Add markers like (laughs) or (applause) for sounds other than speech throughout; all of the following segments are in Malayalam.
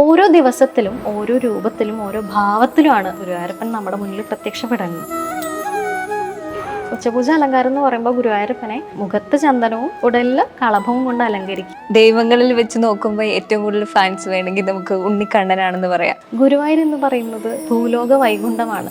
ഓരോ ദിവസത്തിലും ഓരോ രൂപത്തിലും ഓരോ ഭാവത്തിലുമാണ് ഗുരുവായൂരപ്പൻ നമ്മുടെ മുന്നിൽ പ്രത്യക്ഷപ്പെടുന്നത്. ഉച്ചപൂജ അലങ്കാരം എന്ന് പറയുമ്പോൾ ഗുരുവായൂരപ്പനെ മുഖത്ത് ചന്ദനവും ഉടലിൽ കളഭവും കൊണ്ട് അലങ്കരിക്കും. ദൈവങ്ങളിൽ വെച്ച് നോക്കുമ്പോൾ ഏറ്റവും കൂടുതൽ ഫാൻസ് വേണമെങ്കിൽ നമുക്ക് ഉണ്ണിക്കണ്ണനാണെന്ന് പറയാം. ഗുരുവായൂർ എന്ന് പറയുന്നത് ഭൂലോക വൈകുണ്ഠമാണ്.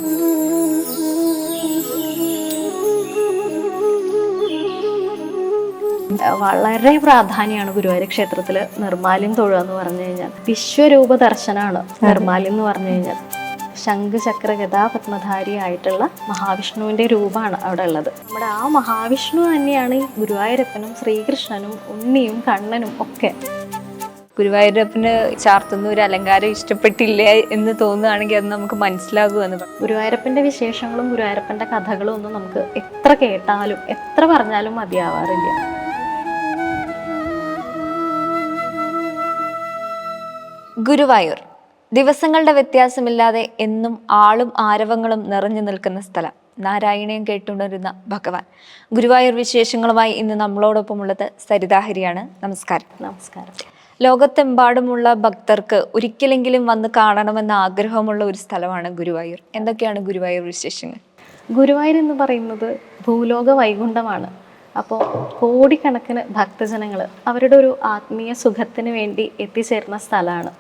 വളരെ പ്രാധാന്യമാണ് ഗുരുവായൂർ ക്ഷേത്രത്തിൽ നിർമാല്യം തൊഴുക എന്ന് പറഞ്ഞു കഴിഞ്ഞാൽ. വിശ്വരൂപ ദർശനമാണ് നിർമാല്യം എന്ന് പറഞ്ഞു കഴിഞ്ഞാൽ. ശംഖുചക്ര ഗതാപത്മധാരി ഗതാ പത്മധാരി ആയിട്ടുള്ള മഹാവിഷ്ണുവിന്റെ രൂപമാണ് അവിടെ ഉള്ളത്. നമ്മുടെ ആ മഹാവിഷ്ണു തന്നെയാണ് ഈ ഗുരുവായൂരപ്പനും ശ്രീകൃഷ്ണനും ഉണ്ണിയും കണ്ണനും ഒക്കെ. ഗുരുവായൂരപ്പന് ചാർത്തുന്ന ഒരു അലങ്കാരം ഇഷ്ടപ്പെട്ടില്ല എന്ന് തോന്നുകയാണെങ്കിൽ അത് നമുക്ക് മനസ്സിലാകുമെന്ന് ഗുരുവായൂരപ്പന്റെ വിശേഷങ്ങളും ഗുരുവായൂരപ്പന്റെ കഥകളും ഒന്നും നമുക്ക് എത്ര കേട്ടാലും എത്ര പറഞ്ഞാലും മതിയാവാറില്ല. ഗുരുവായൂർ. ദിവസങ്ങളുടെ വ്യത്യാസമില്ലാതെ എന്നും ആളും ആരവങ്ങളും നിറഞ്ഞു നിൽക്കുന്ന സ്ഥലം. നാരായണയും കേട്ടുണരുന്ന ഭഗവാൻ. ഗുരുവായൂർ വിശേഷങ്ങളുമായി ഇന്ന് നമ്മളോടൊപ്പം ഉള്ളത് സരിതാഹരിയാണ്. നമസ്കാരം. നമസ്കാരം. ലോകത്തെമ്പാടുമുള്ള ഭക്തർക്ക് ഒരിക്കലെങ്കിലും വന്ന് കാണണമെന്ന ആഗ്രഹമുള്ള ഒരു സ്ഥലമാണ് ഗുരുവായൂർ. എന്തൊക്കെയാണ് ഗുരുവായൂർ വിശേഷങ്ങൾ? ഗുരുവായൂർ എന്ന് പറയുന്നത് ഭൂലോക വൈകുണ്ഠമാണ്. അപ്പോൾ കോടിക്കണക്കിന് ഭക്തജനങ്ങൾ അവരുടെ ഒരു ആത്മീയ സുഖത്തിന് വേണ്ടി എത്തിച്ചേരുന്ന സ്ഥലമാണ്.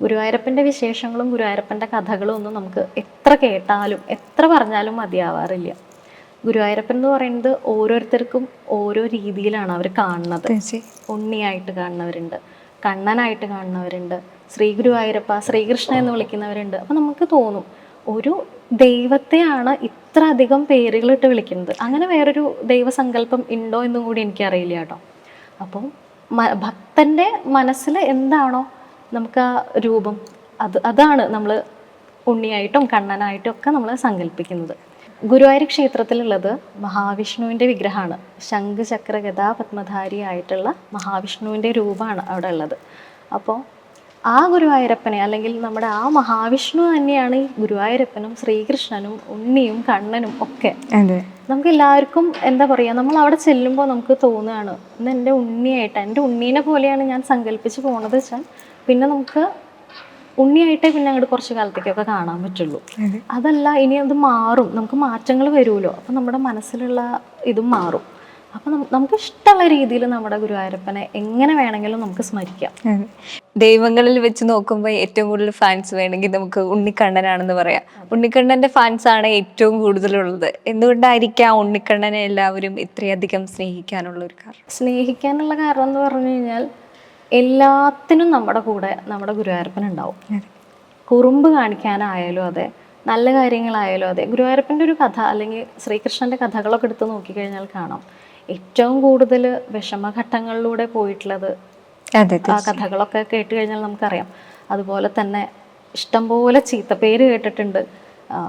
ഗുരുവായൂരപ്പന്റെ വിശേഷങ്ങളും ഗുരുവായൂരപ്പന്റെ കഥകളും ഒന്നും നമുക്ക് എത്ര കേട്ടാലും എത്ര പറഞ്ഞാലും മതിയാവാറില്ല. ഗുരുവായൂരപ്പൻ എന്ന് പറയുന്നത് ഓരോരുത്തർക്കും ഓരോ രീതിയിലാണ് അവർ കാണുന്നത്. ഉണ്ണിയായിട്ട് കാണുന്നവരുണ്ട് കണ്ണനായിട്ട് കാണുന്നവരുണ്ട് ശ്രീ ഗുരുവായൂരപ്പ ശ്രീകൃഷ്ണ എന്ന് വിളിക്കുന്നവരുണ്ട്. അപ്പം നമുക്ക് തോന്നും ഒരു ദൈവത്തെയാണ് ഇത്ര അധികം പേരുകളിട്ട് വിളിക്കുന്നത്. അങ്ങനെ വേറൊരു ദൈവസങ്കല്പം ഉണ്ടോ എന്നും കൂടി എനിക്കറിയില്ല കേട്ടോ. അപ്പം ഭക്തന്റെ ഭക്തന്റെ മനസ്സിൽ എന്താണോ നമുക്ക് ആ രൂപം അത് അതാണ് നമ്മൾ ഉണ്ണിയായിട്ടും കണ്ണനായിട്ടും ഒക്കെ നമ്മൾ സങ്കല്പിക്കുന്നത്. ഗുരുവായൂർ ക്ഷേത്രത്തിലുള്ളത് മഹാവിഷ്ണുവിന്റെ വിഗ്രഹമാണ്. ശംഖ് ചക്ര ഗതാ പത്മധാരി ആയിട്ടുള്ള മഹാവിഷ്ണുവിന്റെ രൂപമാണ് അവിടെ ഉള്ളത്. അപ്പോൾ ആ ഗുരുവായൂരപ്പനെ അല്ലെങ്കിൽ നമ്മുടെ ആ മഹാവിഷ്ണു തന്നെയാണ് ഈ ഗുരുവായൂരപ്പനും ശ്രീകൃഷ്ണനും ഉണ്ണിയും കണ്ണനും ഒക്കെ നമുക്ക് എല്ലാവർക്കും എന്താ പറയുക നമ്മൾ അവിടെ ചെല്ലുമ്പോൾ നമുക്ക് തോന്നുകയാണ് ഇന്ന് എന്റെ ഉണ്ണിയായിട്ട് എന്റെ ഉണ്ണീനെ പോലെയാണ് ഞാൻ സങ്കല്പിച്ച് പോണത് വെച്ചാൽ പിന്നെ നമുക്ക് ഉണ്ണിയായിട്ടേ പിന്നെ അങ്ങോട്ട് കുറച്ച് കാലത്തേക്കൊക്കെ കാണാൻ പറ്റുള്ളൂ. അതല്ല ഇനി അത് മാറും. നമുക്ക് മാറ്റങ്ങൾ വരുമല്ലോ. അപ്പം നമ്മുടെ മനസ്സിലുള്ള ഇതും മാറും. അപ്പം നമുക്ക് ഇഷ്ടമുള്ള രീതിയിൽ നമ്മുടെ ഗുരുവായൂരപ്പനെ എങ്ങനെ വേണമെങ്കിലും നമുക്ക് സ്മരിക്കാം. ദൈവങ്ങളിൽ വെച്ച് നോക്കുമ്പോൾ ഏറ്റവും കൂടുതൽ ഫാൻസ് വേണമെങ്കിൽ നമുക്ക് ഉണ്ണിക്കണ്ണനാണെന്ന് പറയാം. ഉണ്ണിക്കണ്ണന്റെ ഫാൻസ് ആണ് ഏറ്റവും കൂടുതലുള്ളത്. എന്തുകൊണ്ടായിരിക്കാം ഉണ്ണിക്കണ്ണനെ എല്ലാവരും ഇത്രയധികം സ്നേഹിക്കാനുള്ള ഒരു കാരണം? സ്നേഹിക്കാനുള്ള കാരണം എന്ന് പറഞ്ഞു കഴിഞ്ഞാൽ എല്ലാത്തിനും നമ്മുടെ കൂടെ നമ്മുടെ ഗുരുവായൂരപ്പൻ ഉണ്ടാവും കുറുമ്പ് കാണിക്കാനായാലും അതെ നല്ല കാര്യങ്ങളായാലും അതെ ഗുരുവായൂരപ്പന്റെ ഒരു കഥ അല്ലെങ്കിൽ ശ്രീകൃഷ്ണന്റെ കഥകളൊക്കെ എടുത്ത് നോക്കിക്കഴിഞ്ഞാൽ കാണാം. ഏറ്റവും കൂടുതൽ വിഷമഘട്ടങ്ങളിലൂടെ പോയിട്ടുള്ളത് ആ കഥകളൊക്കെ കേട്ട് കഴിഞ്ഞാൽ നമുക്കറിയാം. അതുപോലെ തന്നെ ഇഷ്ടംപോലെ പേര് കേട്ടിട്ടുണ്ട്.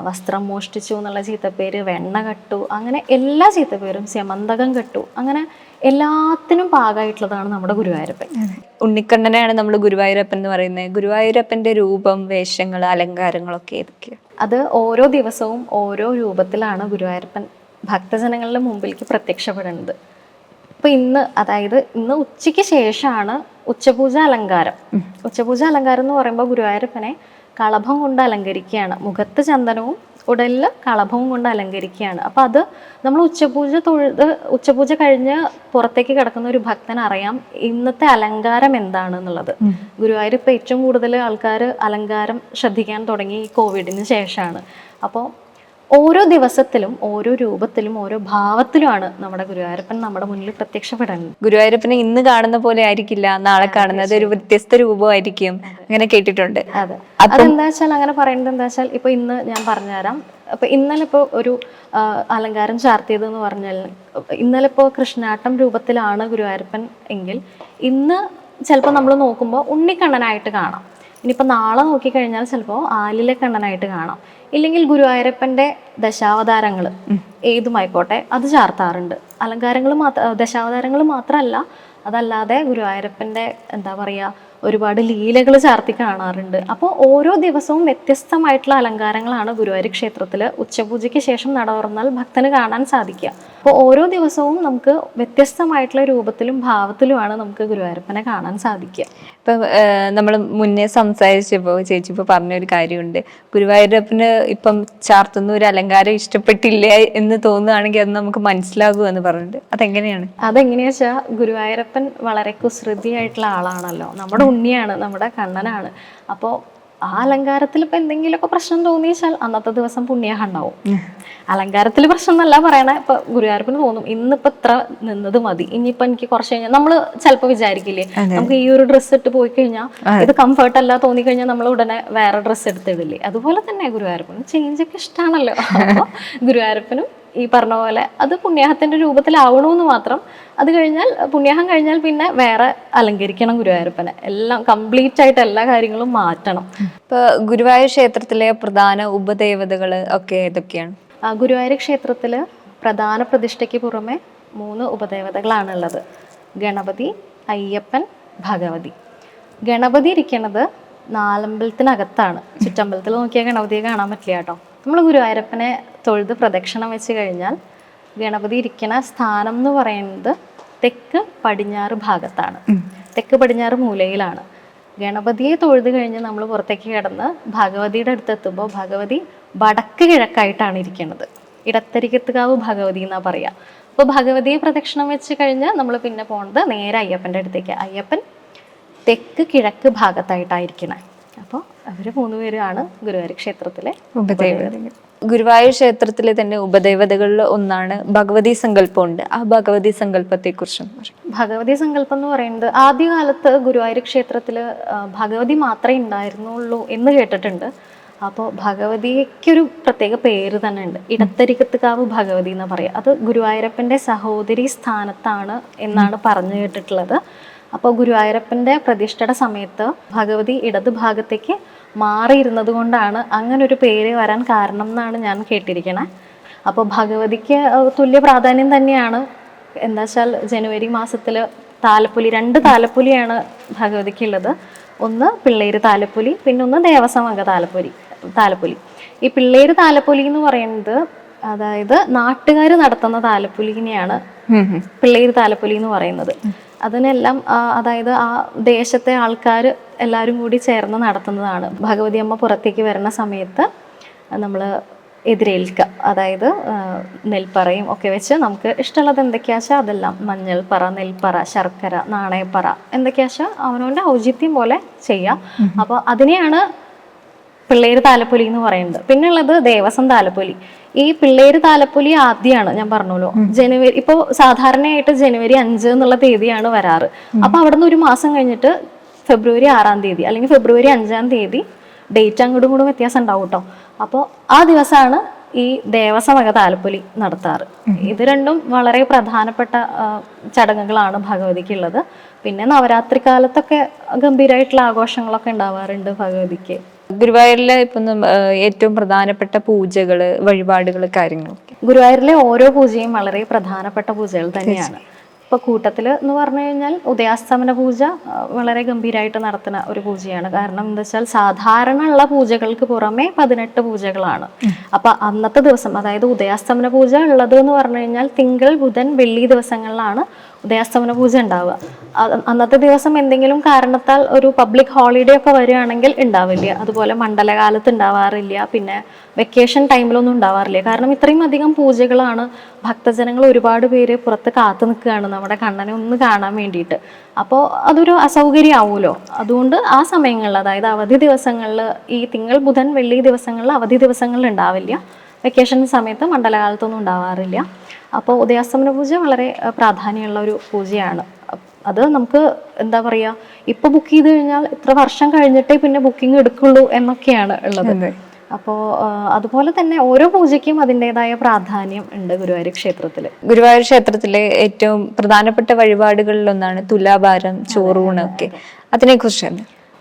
വസ്ത്രം മോഷ്ടിച്ചു എന്നുള്ള ചീത്തപ്പേര് വെണ്ണ കട്ടു അങ്ങനെ എല്ലാ ചീത്തപ്പേരും സ്യമന്തകം കെട്ടു അങ്ങനെ എല്ലാത്തിനും പാകമായിട്ടുള്ളതാണ് നമ്മുടെ ഗുരുവായൂരപ്പൻ. ഉണ്ണിക്കണ്ണനെയാണ് നമ്മൾ ഗുരുവായൂരപ്പൻ എന്ന് പറയുന്നത്. ഗുരുവായൂരപ്പന്റെ രൂപം വേഷങ്ങൾ അലങ്കാരങ്ങളൊക്കെ ഏതൊക്കെയാണ് അത് ഓരോ ദിവസവും ഓരോ രൂപത്തിലാണ് ഗുരുവായൂരപ്പൻ ഭക്തജനങ്ങളുടെ മുമ്പിലേക്ക് പ്രത്യക്ഷപ്പെടുന്നത് അപ്പോൾ ഇന്ന് അതായത് ഇന്ന് ഉച്ചയ്ക്ക് ശേഷമാണ് ഉച്ചപൂജ അലങ്കാരം. ഉച്ചപൂജ അലങ്കാരം എന്ന് പറയുമ്പോൾ ഗുരുവായൂരപ്പനെ കളഭം കൊണ്ട് അലങ്കരിക്കുകയാണ്. മുഖത്ത് ചന്ദനവും ഉടലിൽ കളഭവും കൊണ്ട് അലങ്കരിക്കുകയാണ്. അപ്പോൾ അത് നമ്മൾ ഉച്ചപൂജ തൊഴുത് ഉച്ചപൂജ കഴിഞ്ഞ് പുറത്തേക്ക് കിടക്കുന്ന ഒരു ഭക്തൻ അറിയാം ഇന്നത്തെ അലങ്കാരം എന്താണ് എന്നുള്ളത് ഗുരുവായൂർ ഇപ്പം ഏറ്റവും കൂടുതൽ ആൾക്കാർ അലങ്കാരം ശ്രദ്ധിക്കാൻ തുടങ്ങി ഈ കോവിഡിന് ശേഷമാണ്. അപ്പോൾ ഓരോ ദിവസത്തിലും ഓരോ രൂപത്തിലും ഓരോ ഭാവത്തിലുമാണ് നമ്മുടെ ഗുരുവായൂരപ്പൻ നമ്മുടെ മുന്നിൽ പ്രത്യക്ഷപ്പെടുന്നത് ഗുരുവായൂരപ്പനെ ഇന്ന് കാണുന്ന പോലെ ആയിരിക്കില്ല നാളെ കാണുന്നത്. ഒരു വ്യത്യസ്ത രൂപമായിരിക്കും. അങ്ങനെ കേട്ടിട്ടുണ്ട്. അതെ. അതെന്താ വെച്ചാൽ അങ്ങനെ പറയുന്നത് എന്താ വെച്ചാൽ ഇപ്പൊ ഇന്ന് ഞാൻ പറഞ്ഞുതരാം. അപ്പൊ ഇന്നലെ ഇപ്പോ ഒരു അലങ്കാരം ചാർത്തിയത് എന്ന് പറഞ്ഞാൽ ഇന്നലെ ഇപ്പോ കൃഷ്ണാട്ടം രൂപത്തിലാണ് ഗുരുവായൂരപ്പൻ എങ്കിൽ ഇന്ന് ചിലപ്പോൾ നമ്മൾ നോക്കുമ്പോൾ ഉണ്ണിക്കണ്ണനായിട്ട് കാണാം. ഇനിയിപ്പോൾ നാളെ നോക്കിക്കഴിഞ്ഞാൽ ചിലപ്പോൾ ആലിലെ കണ്ണനായിട്ട് കാണാം. ഇല്ലെങ്കിൽ ഗുരുവായൂരപ്പന്റെ ദശാവതാരങ്ങൾ ഏതുമായിക്കോട്ടെ അത് ചാർത്താറുണ്ട്. അലങ്കാരങ്ങൾ മാത്ര ദശാവതാരങ്ങൾ മാത്രമല്ല അതല്ലാതെ ഗുരുവായൂരപ്പന്റെ എന്താ പറയുക ഒരുപാട് ലീലകൾ ചാർത്തി കാണാറുണ്ട്. അപ്പോൾ ഓരോ ദിവസവും വ്യത്യസ്തമായിട്ടുള്ള അലങ്കാരങ്ങളാണ് ഗുരുവായൂർ ക്ഷേത്രത്തിൽ ഉച്ചപൂജയ്ക്ക് ശേഷം നട തുറന്നാൽ ഭക്തന് കാണാൻ സാധിക്കുക. അപ്പോൾ ഓരോ ദിവസവും നമുക്ക് വ്യത്യസ്തമായിട്ടുള്ള രൂപത്തിലും ഭാവത്തിലുമാണ് നമുക്ക് ഗുരുവായൂരപ്പനെ കാണാൻ സാധിക്കുക. ഇപ്പം നമ്മൾ മുന്നേ സംസാരിച്ചപ്പോൾ ചേച്ചി ഇപ്പോൾ പറഞ്ഞൊരു കാര്യമുണ്ട്. ഗുരുവായൂരപ്പന് ഇപ്പം ചാർത്തുന്ന ഒരു അലങ്കാരം ഇഷ്ടപ്പെട്ടില്ല എന്ന് തോന്നുകയാണെങ്കിൽ അത് നമുക്ക് മനസ്സിലാകൂ എന്ന് പറഞ്ഞിട്ട്. അതെങ്ങനെയാണ്? അതെങ്ങനെയാ വെച്ചാൽ ഗുരുവായൂരപ്പൻ വളരെ കുസൃതിയായിട്ടുള്ള ആളാണല്ലോ. നമ്മുടെ ഉണ്ണിയാണ് നമ്മുടെ കണ്ണനാണ്. അപ്പോൾ ആ അലങ്കാരത്തിൽ ഇപ്പം എന്തെങ്കിലുമൊക്കെ പ്രശ്നം തോന്നിയാൽ അന്നത്തെ ദിവസം പുണ്യാഹം ഉണ്ടാവും അലങ്കാരത്തിൽ പ്രശ്നം എന്നല്ല പറയണേ. ഇപ്പൊ ഗുരുവായൂരപ്പന് തോന്നും ഇന്നിപ്പോ ഇത്ര നിന്നത് മതി. ഇനിയിപ്പോ എനിക്ക് കുറച്ച് കഴിഞ്ഞാൽ നമ്മൾ ചിലപ്പോൾ വിചാരിക്കില്ലേ? നമുക്ക് ഈ ഒരു ഡ്രസ്സ് ഇട്ട് പോയി കഴിഞ്ഞാൽ ഇത് കംഫർട്ട് അല്ല തോന്നി കഴിഞ്ഞാൽ നമ്മൾ ഉടനെ വേറെ ഡ്രസ്സ് എടുത്തിടില്ലേ അതുപോലെ തന്നെ ഗുരുവായൂരപ്പനും ചേഞ്ച് ഒക്കെ ഇഷ്ടമാണല്ലോ (laughs) ഗുരുവായൂരപ്പനും ഈ പറഞ്ഞ പോലെ അത് പുണ്യാഹത്തിന്റെ രൂപത്തിലാവണമെന്ന് മാത്രം. അത് കഴിഞ്ഞാൽ പുണ്യാഹം കഴിഞ്ഞാൽ പിന്നെ വേറെ അലങ്കരിക്കണം ഗുരുവായൂരപ്പനെ. എല്ലാം കംപ്ലീറ്റ് ആയിട്ട് എല്ലാ കാര്യങ്ങളും മാറ്റണം. ഇപ്പൊ ഗുരുവായൂർ ക്ഷേത്രത്തിലെ പ്രധാന ഉപദേവതകൾ ഒക്കെ ഏതൊക്കെയാണ്? ആ, ഗുരുവായൂർ ക്ഷേത്രത്തിൽ പ്രധാന പ്രതിഷ്ഠയ്ക്ക് പുറമെ മൂന്ന് ഉപദേവതകളാണുള്ളത്. ഗണപതി അയ്യപ്പൻ ഭഗവതി. ഗണപതി ഇരിക്കുന്നത് നാലമ്പലത്തിനകത്താണ്. ചുറ്റമ്പലത്തിൽ നോക്കിയാൽ ഗണപതിയെ കാണാൻ പറ്റില്ല കേട്ടോ. നമ്മൾ ഗുരുവായൂരപ്പനെ തൊഴുത് പ്രദക്ഷിണം വെച്ച് കഴിഞ്ഞാൽ ഗണപതി ഇരിക്കുന്ന സ്ഥാനം എന്ന് പറയുന്നത് തെക്ക് പടിഞ്ഞാറ് ഭാഗത്താണ്. തെക്ക് പടിഞ്ഞാറ് മൂലയിലാണ്. ഗണപതിയെ തൊഴുത് കഴിഞ്ഞ് നമ്മൾ പുറത്തേക്ക് കിടന്ന് ഭഗവതിയുടെ അടുത്ത് എത്തുമ്പോൾ ഭഗവതി വടക്ക് കിഴക്കായിട്ടാണ് ഇരിക്കുന്നത് ഇടത്തരികത്തുകാവ് ഭഗവതി എന്നാ പറയാ. അപ്പോൾ ഭഗവതിയെ പ്രദക്ഷിണം വെച്ച് കഴിഞ്ഞ് നമ്മൾ പിന്നെ പോണത് നേരെ അയ്യപ്പന്റെ അടുത്തേക്ക്. അയ്യപ്പൻ തെക്ക് കിഴക്ക് ഭാഗത്തായിട്ടായിരിക്കണേ അപ്പോൾ അവർ മൂന്നുപേരാണ് ഗുരുവായൂർ ക്ഷേത്രത്തിലെ ഉപദേവതകൾ. ഗുരുവായൂർ ക്ഷേത്രത്തിലെ തന്നെ ഉപദേവതകളിൽ ഒന്നാണ് ഭഗവതി സങ്കല്പമുണ്ട്. ആ ഭഗവതി സങ്കല്പത്തെ കുറിച്ചും ഭഗവതി സങ്കല്പം എന്ന് പറയുന്നത് ആദ്യകാലത്ത് ഗുരുവായൂർ ക്ഷേത്രത്തിൽ ഭഗവതി മാത്രമേ ഉണ്ടായിരുന്നുള്ളൂ എന്ന് കേട്ടിട്ടുണ്ട്. അപ്പോൾ ഭഗവതിക്കൊരു പ്രത്യേക പേര് തന്നെ ഉണ്ട്. ഇടത്തരികത്തുകാവ് ഭഗവതി എന്ന് പറയുക അത് ഗുരുവായൂരപ്പന്റെ സഹോദരി സ്ഥാനത്താണ് എന്നാണ് പറഞ്ഞു കേട്ടിട്ടുള്ളത്. അപ്പോൾ ഗുരുവായൂരപ്പന്റെ പ്രതിഷ്ഠയുടെ സമയത്ത് ഭഗവതി ഇടത് ഭാഗത്തേക്ക് മാറിയിരുന്നത് കൊണ്ടാണ് അങ്ങനെ ഒരു പേര് വരാൻ കാരണം എന്നാണ് ഞാൻ കേട്ടിരിക്കണേ. അപ്പോൾ ഭഗവതിക്ക് തുല്യ പ്രാധാന്യം തന്നെയാണ്. എന്താ വെച്ചാൽ ജനുവരി മാസത്തിൽ താലപ്പൊലി രണ്ട് താലപ്പൊലിയാണ് ഭഗവതിക്കുള്ളത്. ഒന്ന് പിള്ളേര് താലപ്പൊലി പിന്നെ ഒന്ന് ദേവസമംഗ താലപ്പൊലി താലപ്പൊലി. ഈ പിള്ളേര് താലപ്പൊലി എന്ന് പറയുന്നത് അതായത് നാട്ടുകാർ നടത്തുന്ന താലപ്പൊലിനെയാണ് പിള്ളേര് താലപ്പൊലി എന്ന് പറയുന്നത്. അതിനെല്ലാം അതായത് ആ ദേശത്തെ ആൾക്കാർ എല്ലാവരും കൂടി ചേർന്ന് നടത്തുന്നതാണ്. ഭഗവതി അമ്മ പുറത്തേക്ക് വരുന്ന സമയത്ത് നമ്മൾ എതിരേൽക്കുക അതായത് നെൽപ്പറയും ഒക്കെ വെച്ച് നമുക്ക് ഇഷ്ടമുള്ളത് എന്തൊക്കെയാ വെച്ചാൽ അതെല്ലാം. മഞ്ഞൾപ്പറ നെൽപ്പറ ശർക്കര നാണയപ്പറ എന്തൊക്കെയാ വെച്ചാൽ അവനവന്റെ ഔചിത്യം പോലെ ചെയ്യാം. അപ്പോൾ അതിനെയാണ് പിള്ളേർ താലപ്പൊലി എന്ന് പറയുന്നത്. പിന്നെ ഉള്ളത് ദേവസ്വം താലപ്പൊലി. ഈ പിള്ളേര് താലപ്പൊലി ആദ്യമാണ് ഞാൻ പറഞ്ഞല്ലോ. ജനുവരി ഇപ്പോൾ സാധാരണയായിട്ട് ജനുവരി അഞ്ച് എന്നുള്ള തീയതിയാണ് വരാറ്. അപ്പൊ അവിടെ നിന്ന് ഒരു മാസം കഴിഞ്ഞിട്ട് ഫെബ്രുവരി ആറാം തീയതി അല്ലെങ്കിൽ ഫെബ്രുവരി അഞ്ചാം തീയതി ഡേറ്റ് അങ്ങോട്ടും ഇങ്ങോട്ടും വ്യത്യാസം ഉണ്ടാവും കേട്ടോ. അപ്പോൾ ആ ദിവസമാണ് ഈ ദേവസമക താലപ്പൊലി നടത്താറ്. ഇത് രണ്ടും വളരെ പ്രധാനപ്പെട്ട ചടങ്ങുകളാണ് ഭഗവതിക്കുള്ളത് പിന്നെ നവരാത്രി കാലത്തൊക്കെ ഗംഭീരമായിട്ടുള്ള ആഘോഷങ്ങളൊക്കെ ഉണ്ടാവാറുണ്ട് ഭഗവതിക്ക്. ഗുരുവായൂരിലെ ഇപ്പം ഏറ്റവും പ്രധാനപ്പെട്ട പൂജകൾ വഴിപാടുകൾ കാര്യങ്ങളൊക്കെ. ഗുരുവായൂരിലെ ഓരോ പൂജയും വളരെ പ്രധാനപ്പെട്ട പൂജകൾ തന്നെയാണ്. ഇപ്പൊ കൂട്ടത്തിൽ എന്ന് പറഞ്ഞു കഴിഞ്ഞാൽ ഉദയാസ്തമന പൂജ വളരെ ഗംഭീരമായിട്ട് നടത്തുന്ന ഒരു പൂജയാണ്. കാരണം എന്താ വെച്ചാൽ സാധാരണ ഉള്ള പൂജകൾക്ക് പുറമെ പതിനെട്ട് പൂജകളാണ്. അപ്പൊ അന്നത്തെ ദിവസം അതായത് ഉദയാസ്തമന പൂജ ഉള്ളത് എന്ന് പറഞ്ഞു കഴിഞ്ഞാൽ തിങ്കൾ ബുധൻ വെള്ളി ദിവസങ്ങളിലാണ് ഉദയാസ്തമന പൂജ ഉണ്ടാവുക. അന്നത്തെ ദിവസം എന്തെങ്കിലും കാരണത്താൽ ഒരു പബ്ലിക് ഹോളിഡേ ഒക്കെ വരികയാണെങ്കിൽ ഉണ്ടാവില്ല. അതുപോലെ മണ്ഡലകാലത്ത് ഉണ്ടാവാറില്ല. പിന്നെ വെക്കേഷൻ ടൈമിലൊന്നും ഉണ്ടാവാറില്ല. കാരണം ഇത്രയും അധികം പൂജകളാണ് ഭക്തജനങ്ങൾ ഒരുപാട് പേര് പുറത്ത് കാത്തു നിൽക്കുകയാണ്. നമ്മുടെ കണ്ണനെ ഒന്ന് കാണാൻ വേണ്ടിയിട്ട്. അപ്പോൾ അതൊരു അസൗകര്യമാവുമല്ലോ അതുകൊണ്ട് ആ സമയങ്ങളിൽ അതായത് അവധി ദിവസങ്ങളിൽ ഈ തിങ്കൾ ബുധൻ വെള്ളി ദിവസങ്ങളിൽ അവധി ദിവസങ്ങളിൽ ഉണ്ടാവില്ല. വെക്കേഷൻ സമയത്ത് മണ്ഡലകാലത്തൊന്നും ഉണ്ടാവാറില്ല. അപ്പോൾ ഉദയാസ്തമന പൂജ വളരെ പ്രാധാന്യമുള്ള ഒരു പൂജയാണ്. അത് നമുക്ക് എന്താ പറയുക ഇപ്പൊ ബുക്ക് ചെയ്ത് കഴിഞ്ഞാൽ ഇത്ര വർഷം കഴിഞ്ഞിട്ടേ പിന്നെ ബുക്കിംഗ് എടുക്കുള്ളൂ എന്നൊക്കെയാണ് ഉള്ളത്. അപ്പോൾ അതുപോലെ തന്നെ ഓരോ പൂജയ്ക്കും അതിന്റെതായ പ്രാധാന്യം ഉണ്ട് ഗുരുവായൂർ ക്ഷേത്രത്തിൽ ഗുരുവായൂർ ക്ഷേത്രത്തിലെ ഏറ്റവും പ്രധാനപ്പെട്ട വഴിപാടുകളിൽ ഒന്നാണ് തുലാഭാരം ചോറൂണ് ഒക്കെ. അതിനെ കുറിച്ച്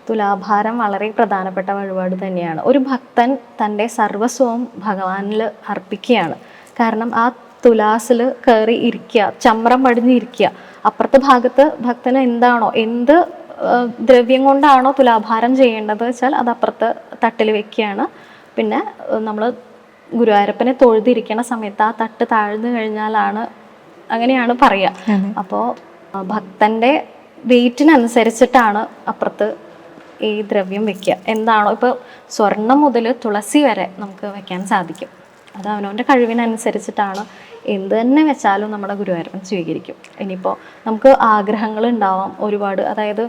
തുലാഭാരം വളരെ പ്രധാനപ്പെട്ട വഴിപാട് തന്നെയാണ്. ഒരു ഭക്തൻ തന്റെ സർവസ്വവും ഭഗവാനിൽ അർപ്പിക്കുകയാണ്. കാരണം ആ തുലാസിൽ കയറി ഇരിക്കുക ചമ്രം പടിഞ്ഞ് ഇരിക്കുക. അപ്പുറത്തെ ഭാഗത്ത് ഭക്തന് എന്താണോ എന്ത് ദ്രവ്യം കൊണ്ടാണോ തുലാഭാരം ചെയ്യേണ്ടത് വെച്ചാൽ അത് അപ്പുറത്ത് തട്ടിൽ വെക്കുകയാണ്. പിന്നെ നമ്മൾ ഗുരുവായൂരപ്പനെ തൊഴുതിരിക്കണ സമയത്ത് ആ തട്ട് താഴ്ന്നു കഴിഞ്ഞാലാണ് അങ്ങനെയാണ് പറയുക. അപ്പോൾ ഭക്തന്റെ വെയിറ്റിനനുസരിച്ചിട്ടാണ് അപ്പുറത്ത് ഈ ദ്രവ്യം വെക്കുക. എന്താണോ ഇപ്പോൾ സ്വർണം മുതൽ തുളസി വരെ നമുക്ക് വെക്കാൻ സാധിക്കും. അത് അവനവന്റെ കഴിവിനനുസരിച്ചിട്ടാണ് എന്ത് തന്നെ വെച്ചാലും നമ്മുടെ ഗുരുവായൂരപ്പൻ സ്വീകരിക്കും. ഇനിയിപ്പോൾ നമുക്ക് ആഗ്രഹങ്ങൾ ഉണ്ടാവാം ഒരുപാട് അതായത്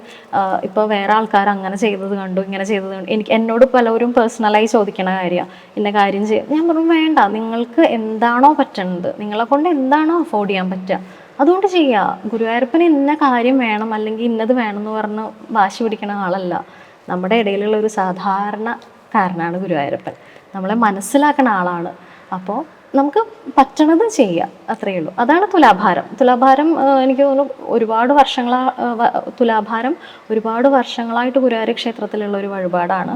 ഇപ്പോൾ വേറെ ആൾക്കാർ അങ്ങനെ ചെയ്തത് കണ്ടു ഇങ്ങനെ ചെയ്തത് കണ്ടു. എനിക്ക് എന്നോട് പലവരും പേഴ്സണലായി ചോദിക്കണ കാര്യമാണ് ഇന്ന കാര്യം ചെയ്യാം ഞാൻ പറഞ്ഞു വേണ്ട നിങ്ങൾക്ക് എന്താണോ പറ്റുന്നത് നിങ്ങളെ കൊണ്ട് എന്താണോ അഫോർഡ് ചെയ്യാൻ പറ്റുക അതുകൊണ്ട് ചെയ്യുക ഗുരുവായൂരപ്പന് ഇന്ന കാര്യം വേണം അല്ലെങ്കിൽ ഇന്നത് വേണം എന്ന് പറഞ്ഞ് വാശി പിടിക്കുന്ന ആളല്ല. നമ്മുടെ ഇടയിലുള്ള ഒരു സാധാരണ കാരനാണ് ഗുരുവായൂരപ്പൻ. നമ്മളെ മനസ്സിലാക്കുന്ന ആളാണ്. അപ്പോൾ നമുക്ക് പറ്റണത് ചെയ്യുക അത്രയേ ഉള്ളൂ. അതാണ് തുലാഭാരം. തുലാഭാരം എനിക്ക് തോന്നുന്നു ഒരുപാട് വർഷങ്ങളാ തുലാഭാരം ഒരുപാട് വർഷങ്ങളായിട്ട് ഗുരുവായൂർ ക്ഷേത്രത്തിലുള്ള ഒരു വഴിപാടാണ്.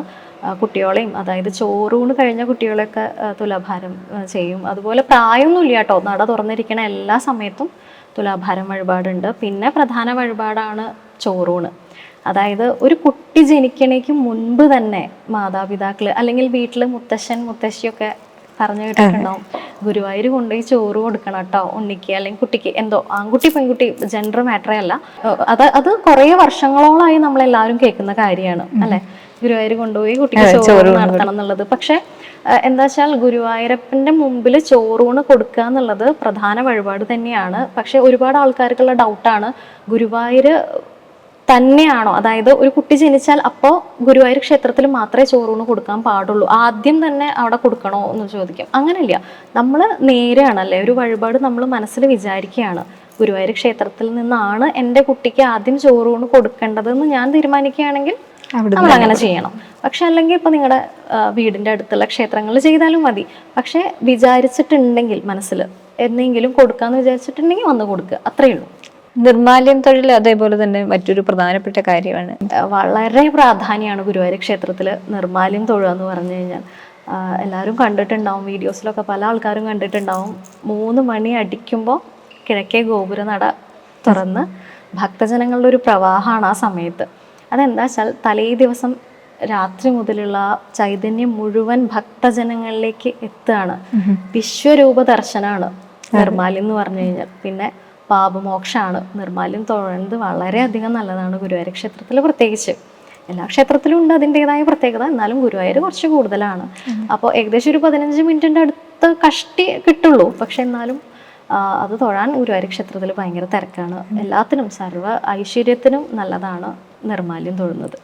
കുട്ടികളെയും അതായത് ചോറൂണ് കഴിഞ്ഞ കുട്ടികളെയൊക്കെ തുലാഭാരം ചെയ്യും. അതുപോലെ പ്രായമൊന്നുമില്ല കേട്ടോ. നട തുറന്നിരിക്കണ എല്ലാ സമയത്തും തുലാഭാരം വഴിപാടുണ്ട്. പിന്നെ പ്രധാന വഴിപാടാണ് ചോറൂണ് അതായത് ഒരു കുട്ടി ജനിക്കണേക്ക് മുൻപ് തന്നെ മാതാപിതാക്കൾ അല്ലെങ്കിൽ വീട്ടിൽ മുത്തശ്ശൻ മുത്തശ്ശിയൊക്കെ പറഞ്ഞു കേട്ടിട്ടുണ്ടാവും. ഗുരുവായൂർ കൊണ്ടുപോയി ചോറ് കൊടുക്കണം കേട്ടോ ഉണ്ണിക്ക് അല്ലെങ്കിൽ കുട്ടിക്ക്. എന്തോ ആൺകുട്ടി പെൺകുട്ടി ജെൻഡർ മാറ്ററേ അല്ല. അത് അത് കുറേ വർഷങ്ങളോളമായി നമ്മളെല്ലാവരും കേൾക്കുന്ന കാര്യമാണ് അല്ലെ? ഗുരുവായൂർ കൊണ്ടുപോയി കുട്ടിക്ക് ചോറ് നടത്തണം എന്നുള്ളത്. പക്ഷെ എന്താ വെച്ചാൽ ഗുരുവായൂരപ്പന്റെ മുമ്പിൽ ചോറൂണ് കൊടുക്കുക എന്നുള്ളത് പ്രധാന വഴിപാട് തന്നെയാണ്. പക്ഷെ ഒരുപാട് ആൾക്കാർക്കുള്ള ഡൗട്ടാണ് ഗുരുവായൂർ തന്നെയാണോ? അതായത് ഒരു കുട്ടി ജനിച്ചാൽ അപ്പോൾ ഗുരുവായൂർ ക്ഷേത്രത്തിൽ മാത്രമേ ചോറൂണ് കൊടുക്കാൻ പാടുള്ളൂ. ആദ്യം തന്നെ അവിടെ കൊടുക്കണോ എന്ന് ചോദിക്കും. അങ്ങനെയല്ല. നമ്മൾ നേരെയാണല്ലേ? ഒരു വഴിപാട് നമ്മൾ മനസ്സിൽ വിചാരിക്കുകയാണ്. ഗുരുവായൂർ ക്ഷേത്രത്തിൽ നിന്നാണ് എന്റെ കുട്ടിക്ക് ആദ്യം ചോറൂണ് കൊടുക്കേണ്ടതെന്ന് ഞാൻ തീരുമാനിക്കുകയാണെങ്കിൽ നമ്മൾ അങ്ങനെ ചെയ്യണം. പക്ഷെ അല്ലെങ്കിൽ ഇപ്പൊ നിങ്ങളുടെ വീടിന്റെ അടുത്തുള്ള ക്ഷേത്രങ്ങളിൽ ചെയ്താലും മതി. പക്ഷേ വിചാരിച്ചിട്ടുണ്ടെങ്കിൽ മനസ്സിൽ എന്തെങ്കിലും കൊടുക്കാന്ന് വിചാരിച്ചിട്ടുണ്ടെങ്കിൽ വന്ന് കൊടുക്കുക അത്രയേ ഉള്ളൂ. നിർമാല്യം തൊഴിൽ അതേപോലെ തന്നെ മറ്റൊരു പ്രധാനപ്പെട്ട കാര്യമാണ്. വളരെ പ്രാധാന്യമാണ് ഗുരുവായൂർ ക്ഷേത്രത്തിൽ നിർമാല്യം തൊഴുക എന്ന് പറഞ്ഞു കഴിഞ്ഞാൽ. എല്ലാവരും കണ്ടിട്ടുണ്ടാവും വീഡിയോസിലൊക്കെ പല ആൾക്കാരും കണ്ടിട്ടുണ്ടാവും. മൂന്ന് മണി അടിക്കുമ്പോൾ കിഴക്കേ ഗോപുര നട തുറന്ന് ഭക്തജനങ്ങളുടെ ഒരു പ്രവാഹമാണ് ആ സമയത്ത്. അതെന്താ വെച്ചാൽ തലേ ദിവസം രാത്രി മുതലുള്ള ചൈതന്യം മുഴുവൻ ഭക്തജനങ്ങളിലേക്ക് എത്തുകയാണ്. വിശ്വരൂപ ദർശനമാണ് നിർമാലി എന്ന് പറഞ്ഞു കഴിഞ്ഞാൽ. പിന്നെ പാപമോക്ഷമാണ് നിർമ്മാല്യം തൊഴുന്നത് വളരെയധികം നല്ലതാണ് ഗുരുവായൂർ ക്ഷേത്രത്തിൽ പ്രത്യേകിച്ച്. എല്ലാ ക്ഷേത്രത്തിലും ഉണ്ട് അതിന്റെതായ പ്രത്യേകത. എന്നാലും ഗുരുവായൂർ കുറച്ച് കൂടുതലാണ്. അപ്പോൾ ഏകദേശം ഒരു പതിനഞ്ച് മിനിറ്റിന്റെ അടുത്ത് കഷ്ടി കിട്ടുള്ളൂ. പക്ഷെ എന്നാലും അത് തൊഴാൻ ഗുരുവായൂർ ക്ഷേത്രത്തിൽ ഭയങ്കര തിരക്കാണ്. എല്ലാത്തിനും സർവ ഐശ്വര്യത്തിനും നല്ലതാണ് നിർമാല്യം തൊഴുന്നത്.